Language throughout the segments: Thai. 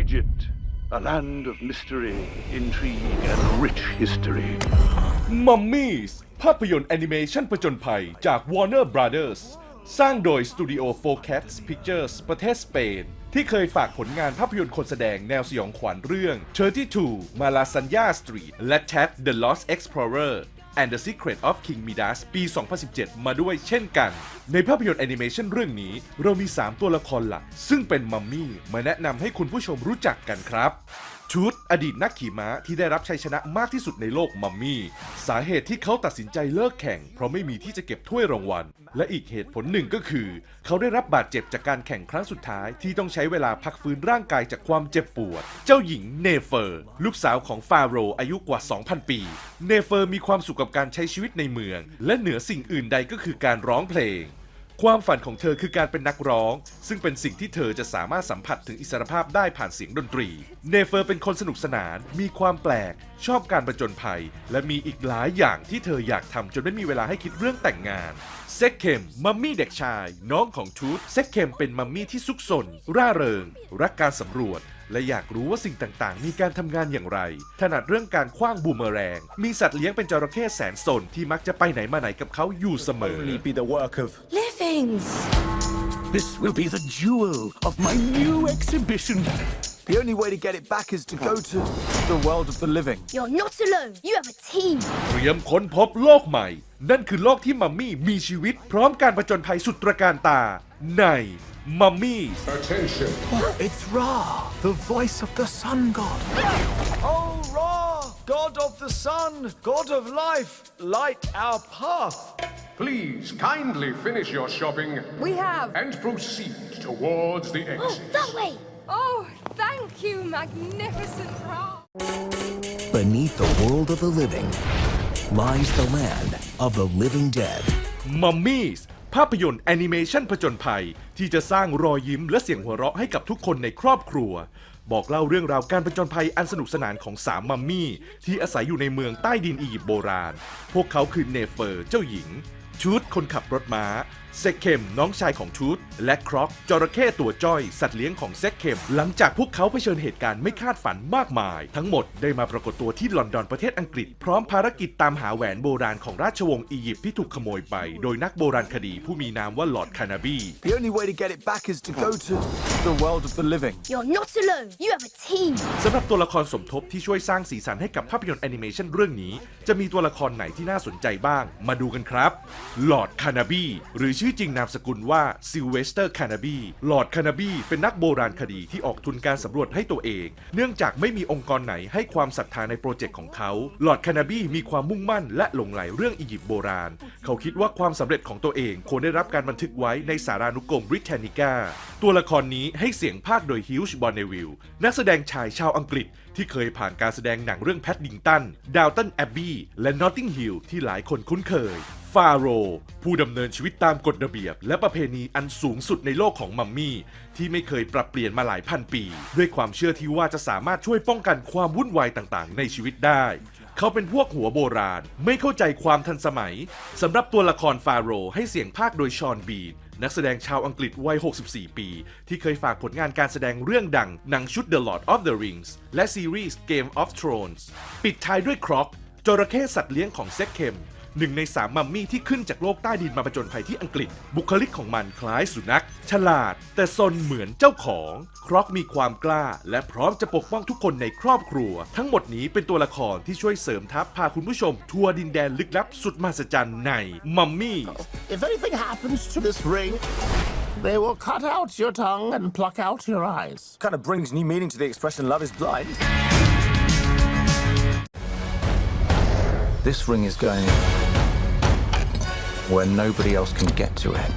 Egypt, a land of mystery, intrigue, and rich history. มัมมี่ภาพยนตร์แอนิเมชันผจญภัยจาก Warner Brothers สร้างโดยสตูดิโอ f o c a s Pictures ประเทศสเปน ที่เคยฝากผลงานภาพยนตร์คนแสดงแนวสยองขวัญเรื่อง 32มาลาซันยาสตรีทและ Ted the Lost Explorer and the Secret of King Midas ปี 2017 มาด้วยเช่นกัน ในภาพยนตร์แอนิเมชันเรื่องนี้ เรามี 3 ตัวละครหลัก ซึ่งเป็นมัมมี่ มาแนะนำให้คุณผู้ชมรู้จักกันครับ ชุดอดีตนักขี่ม้าที่ได้รับชัยชนะมากที่สุดในโลกมัมมี่ สาเหตุที่เขาตัดสินใจเลิกแข่ง เพราะไม่มีที่จะเก็บถ้วยรางวัล และอีกเหตุผลหนึ่งก็คือ เขาได้รับบาดเจ็บจากการแข่งครั้งสุดท้าย ที่ต้องใช้เวลาพักฟื้นร่างกายจากความเจ็บปวด เจ้าหญิงเนเฟอร์ ลูกสาวของฟาโรห์อายุกว่า 2,000 ปี เนเฟอร์มีความสุขกับการใช้ชีวิตในเมือง และเหนือสิ่งอื่นใดก็คือการร้องเพลง ความฝันของเธอคือการเป็นนักร้อง ซึ่งเป็นสิ่งที่เธอจะสามารถสัมผัสถึงอิสรภาพได้ผ่านเสียงดนตรี เนเฟอร์เป็นคนสนุกสนาน มีความแปลก ชอบการประจนภัย และมีอีกหลายอย่างที่เธออยากทำจนไม่มีเวลาให้คิดเรื่องแต่งงานเซ็กเคมมัมมี่เด็กชาย น้องของทูตเซ็กเคมเป็นมัมมี่ที่ซุกซนร่าเริง รักการสำรวจ และอยากรู้ว่าสิ่งต่างๆ มีการทำงานอย่างไร ถนัดเรื่องการคว้างบูมเมอแรง มีสัตว์เลี้ยงเป็นจระเข้แสนสนที่มักจะไปไหนมาไหนกับเขาอยู่เสมอ only be the work of. Livings! This will be the jewel of my new exhibition. The only way to get it back is to go to the world of the living. You're not alone. You have a team. เตรียมค้นพบโลกใหม่ นั่นคือโลกที่มัมมี่มีชีวิต พร้อมการประจนภัยสุดตระการตา ในมัมมี่ Attention. It's Ra, the voice of the sun god. Oh, Ra, God of the sun, God of life, light our path. Please kindly finish your shopping We have. and proceed towards the Oh, exit. that way! Oh, thank you, magnificent Ra. Beneath the world of the living lies the land of the living dead. มัมมี่ภาพยนตร์แอนิเมชันผจญภัย ที่จะสร้างรอยยิ้มและเสียงหัวเราะให้กับทุกคนในครอบครัว บอกเล่าเรื่องราวการผจญภัยอันสนุกสนานของสามมัมมี่ ที่อาศัยอยู่ในเมืองใต้ดินอียิปต์โบราณ พวกเขาคือเนเฟอร์เจ้าหญิง ชุดคนขับรถม้า เซกเคมน้องชายของชูดและครอกจระเข้ตัวจ้อย สัตว์เลี้ยงของเซกเคมหลังจากพวกเขาเผชิญเหตุการณ์ไม่คาดฝันมากมาย ทั้งหมดได้มาปรากฏตัวที่ลอนดอนประเทศอังกฤษ พร้อมภารกิจตามหาแหวนโบราณของราชวงศ์อียิปต์ที่ถูกขโมยไป โดยนักโบราณคดีผู้มีนามว่าลอร์ดคานาบี The only way to get it back is to go to the world of the living. You're not alone. You have a team. สำหรับตัวละครสมทบที่ช่วยสร้างสีสันให้กับภาพยนตร์แอนิเมชันเรื่องนี้ จะมีตัวละครไหนที่น่าสนใจบ้าง มาดูกันครับลอร์ดคานาบีหรือชื่อจริงนามสกุลว่าซิลเวสเตอร์คานาบีลอร์ดคานาบีเป็นนักโบราณคดีที่ออกทุนการสำรวจให้ตัวเอง เนื่องจากไม่มีองค์กรไหนให้ความศรัทธาในโปรเจกต์ของเขาลอร์ดคานาบีมีความมุ่งมั่นและหลงไหลเรื่องอียิปต์โบราณ เขาคิดว่าความสำเร็จของตัวเองควรได้รับการบันทึกไว้ในสารานุกรมบริเทนิก้าตัวละครนี้ให้เสียงภาคโดยฮิวช์บอนเนวิลนักแสดงชายชาวอังกฤษที่เคยผ่านการแสดงหนังเรื่องแพทดิงตันดาวตันแอบบี้และนอตติงฮิลที่หลายคนคุ้นเคย ฟาโรห์ผู้ดำเนินชีวิตตามกฎระเบียบ และประเพณีอันสูงสุดในโลกของมัมมี่ ที่ไม่เคยปรับเปลี่ยนมาหลายพันปี ด้วยความเชื่อที่ว่าจะสามารถช่วยป้องกันความวุ่นวายต่างๆ ในชีวิตได้ เขาเป็นพวกหัวโบราณ ไม่เข้าใจความทันสมัยสำหรับตัวละครฟาโรห์ให้เสียงภาคโดยชอนบีนนักแสดงชาวอังกฤษวัย 64 ปี ที่เคยฝากผลงานการแสดงเรื่องดังหนังชุด The Lord of the Rings และซีรีส์ Game of Thrones ปิดท้ายด้วยครอกจระเข้สัตว์เลี้ยงของเซ็กเคม หนึ่งในสามมัมมี่ที่ขึ้นจากโลกใต้ดินมาประจนภัยที่อังกฤษ บุคลิกของมันคล้ายสุนัข ฉลาด แต่ซนเหมือนเจ้าของ ครอกมีความกล้า และพร้อมจะปกป้องทุกคนในครอบครัว ทั้งหมดนี้เป็นตัวละครที่ช่วยเสริมทัพพาคุณผู้ชม ทัวร์ดินแดนลึกลับสุดมหัศจรรย์ในมัมมี่ If anything happens to this ring, they will cut out your tongue and pluck out your eyes. Kind of brings new meaning to the expression love is blind. This ring is going where nobody else can get to it.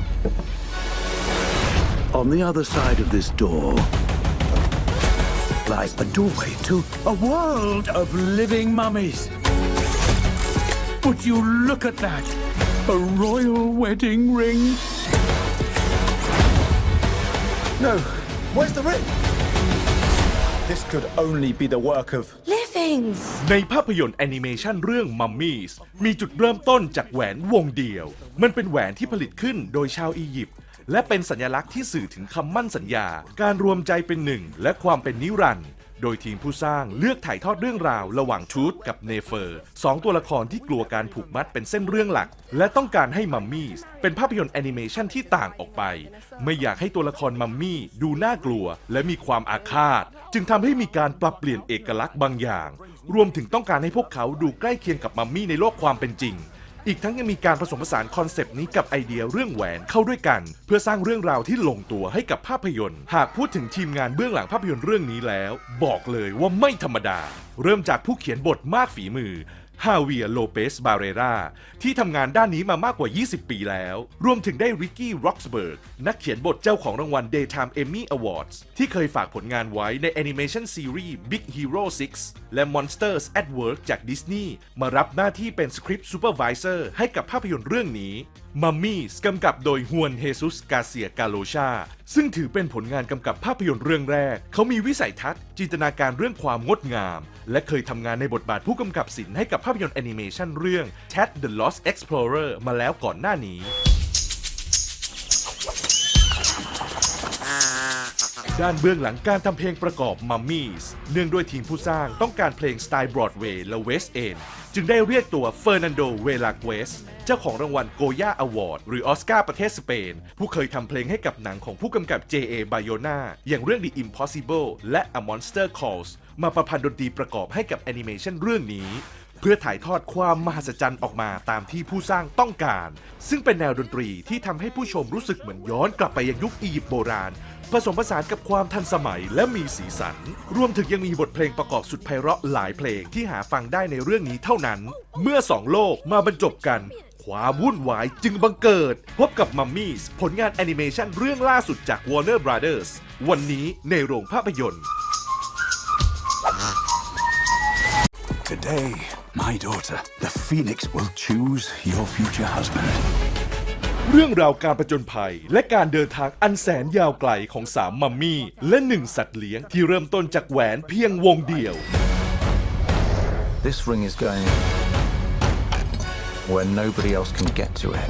On the other side of this door lies a doorway to a world of living mummies. Would you look at that? A royal wedding ring? No, where's the ring? This could only be the work of. Things ในภาพยนตร์แอนิเมชันเรื่อง Mummies มีจุดเริ่มต้นจากแหวนวงเดียว มันเป็นแหวนที่ผลิตขึ้นโดยชาวอียิปต์ และเป็นสัญลักษณ์ที่สื่อถึงคำมั่นสัญญา การรวมใจเป็นหนึ่ง และความเป็นนิรันดร์ โดยทีมผู้สร้างเลือกถ่ายทอดเรื่องราวระหว่างทูตกับเนเฟอร์สองตัวละครที่กลัวการผูกมัดเป็นเส้นเรื่องหลัก และต้องการให้มัมมี่เป็นภาพยนตร์แอนิเมชันที่ต่างออกไป ไม่อยากให้ตัวละครมัมมี่ดูน่ากลัว และมีความอาฆาต จึงทำให้มีการปรับเปลี่ยนเอกลักษณ์บางอย่าง รวมถึงต้องการให้พวกเขาดูใกล้เคียงกับมัมมี่ในโลกความเป็นจริง อีกทั้งยังมีการผสมผสานคอนเซปต์นี้กับไอเดียเรื่องแหวนเข้าด้วยกัน เพื่อสร้างเรื่องราวที่ลงตัวให้กับภาพยนตร์ หากพูดถึงทีมงานเบื้องหลังภาพยนตร์เรื่องนี้แล้ว บอกเลยว่าไม่ธรรมดา เริ่มจากผู้เขียนบทมากฝีมือ ฮาเวียโลเปสบาเรราที่ทำงานด้านนี้มามากกว่า 20 ปีแล้ว รวมถึงได้ริกกี้ร็อกสเบิร์กนักเขียนบทเจ้าของรางวัล Daytime Emmy Awards ที่เคยฝากผลงานไว้ในแอนิเมชันซีรีส์ Big Hero 6 และ Monsters at Work จากดิสนีย์มารับหน้าที่เป็นสคริปต์ซูเปอร์วิเซอร์ให้กับภาพยนตร์เรื่องนี้มัมมี่กำกับโดยฮวนเฮซุสกาเซียกาโลชาซึ่งถือเป็นผลงานกำกับภาพยนตร์เรื่องแรก เขามีวิสัยทัศน์ จินตนาการเรื่องความงดงาม และเคยทำงานในบทบาทผู้กำกับสินให้กับภาพยนตร์แอนิเมชันเรื่อง Ted the Lost Explorer มาแล้วก่อนหน้านี้ ด้านเบื้องหลังการทำเพลงประกอบ Mummies เนื่องด้วยทีมผู้สร้างต้องการเพลงสไตล์บรอดเวย์และเวสเอนจึงได้เรียกตัวเฟอร์นันโดเวลาเวสเจ้าของรางวัลโกย่าอวอร์ดหรือออสการ์ประเทศสเปน ผู้เคยทำเพลงให้กับหนังของผู้กำกับ J.A. Bayona อย่างเรื่อง The Impossible และ A Monster Calls มาประพันธ์ดนตรีประกอบให้กับแอนิเมชันเรื่องนี้ เพื่อถ่ายทอดความมหัศจรรย์ออกมาตามที่ผู้สร้างต้องการ ซึ่งเป็นแนวดนตรีที่ทำให้ผู้ชมรู้สึกเหมือนย้อนกลับไปยังยุคอียิปต์โบราณ ผสมผสานกับความทันสมัยและมีสีสัน รวมถึงยังมีบทเพลงประกอบสุดไพเราะหลายเพลงที่หาฟังได้ในเรื่องนี้เท่านั้น เมื่อสองโลกมาบรรจบกัน ความวุ่นวายจึงบังเกิด พบกับมัมมี่ผลงานแอนิเมชันเรื่องล่าสุดจาก Warner Brothers วันนี้ในโรงภาพยนตร์ Today, my daughter, the phoenix will choose your future husband. เรื่องราวการประจนภัย และการเดินทางอันแสนยาวไกลของสามมัมมี่ และหนึ่งสัตว์เลี้ยงที่เริ่มต้นจากแหวนเพียงวงเดียว This ring is going where nobody else can get to it.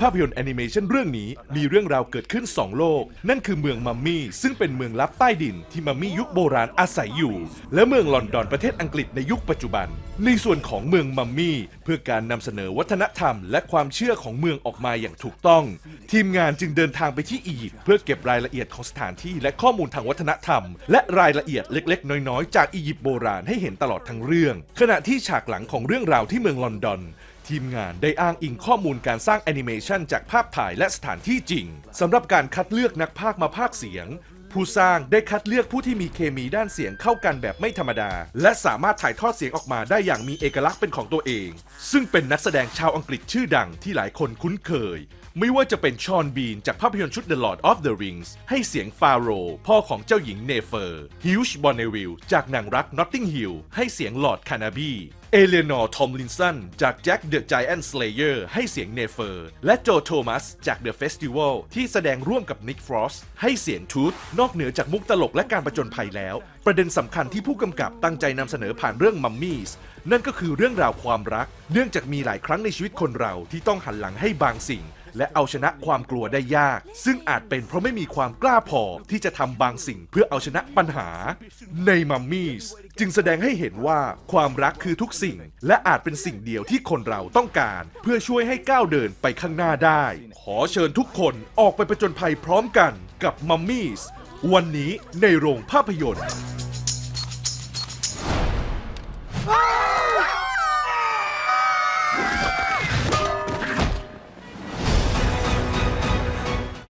ภาพยนตร์แอนิเมชันเรื่องนี้มีเรื่องราวเกิดขึ้น 2 โลก นั่นคือเมืองมัมมี่ ซึ่งเป็นเมืองลับใต้ดินที่มัมมี่ยุคโบราณอาศัยอยู่ และเมืองลอนดอนประเทศอังกฤษในยุคปัจจุบัน ในส่วนของเมืองมัมมี่ เพื่อการนำเสนอวัฒนธรรม และความเชื่อของเมืองออกมาอย่างถูกต้อง ทีมงานจึงเดินทางไปที่อียิปต์เพื่อเก็บรายละเอียดของสถานที่และข้อมูลทางวัฒนธรรม และรายละเอียดเล็ก ๆ น้อยๆ จากอียิปต์โบราณให้เห็นตลอดทั้งเรื่อง ขณะที่ฉากหลังของเรื่องราวที่เมืองลอนดอน ทีมงานได้อ้างอิงข้อมูลการสร้างแอนิเมชันจากภาพถ่ายและสถานที่จริงสำหรับการคัดเลือกนักพากมาพากเสียง ผู้สร้างได้คัดเลือกผู้ที่มีเคมีด้านเสียงเข้ากันแบบไม่ธรรมดา และสามารถถ่ายทอดเสียงออกมาได้อย่างมีเอกลักษณ์เป็นของตัวเอง ซึ่งเป็นนักแสดงชาวอังกฤษชื่อดังที่หลายคนคุ้นเคย ไม่ว่าจะเป็นชอนบีนจากภาพยนตร์ชุด The Lord of the Rings ให้เสียงฟาโรห์พ่อของเจ้าหญิงเนเฟอร์ฮิวช์บอนเนวิลจากหนังรัก Notting Hill ให้เสียงลอร์ดคานาบี เอเลนอร์ ทอมลินสัน จาก Jack the Giant Slayer ให้เสียงเนเฟอร์ และโจโทมัส จากเดอะเฟสติวัลที่แสดงร่วมกับนิกฟรอสให้เสียงทูตนอกเหนือจากมุกตลกและการประจนภัยแล้ว ประเด็นสำคัญที่ผู้กำกับตั้งใจนำเสนอผ่านเรื่องมัมมี่นั่นก็คือเรื่องราวความรัก เนื่องจากมีหลายครั้งในชีวิตคนเราที่ต้องหันหลังให้บางสิ่ง และเอาชนะความกลัวได้ยาก ซึ่งอาจเป็นเพราะไม่มีความกล้าพอที่จะทำบางสิ่งเพื่อเอาชนะปัญหา ในมัมมี่จึงแสดงให้เห็นว่าความรักคือทุกสิ่ง และอาจเป็นสิ่งเดียวที่คนเราต้องการ เพื่อช่วยให้ก้าวเดินไปข้างหน้าได้ ขอเชิญทุกคนออกไปประจนภัยพร้อมกันกับมัมมี่วันนี้ในโรงภาพยนตร์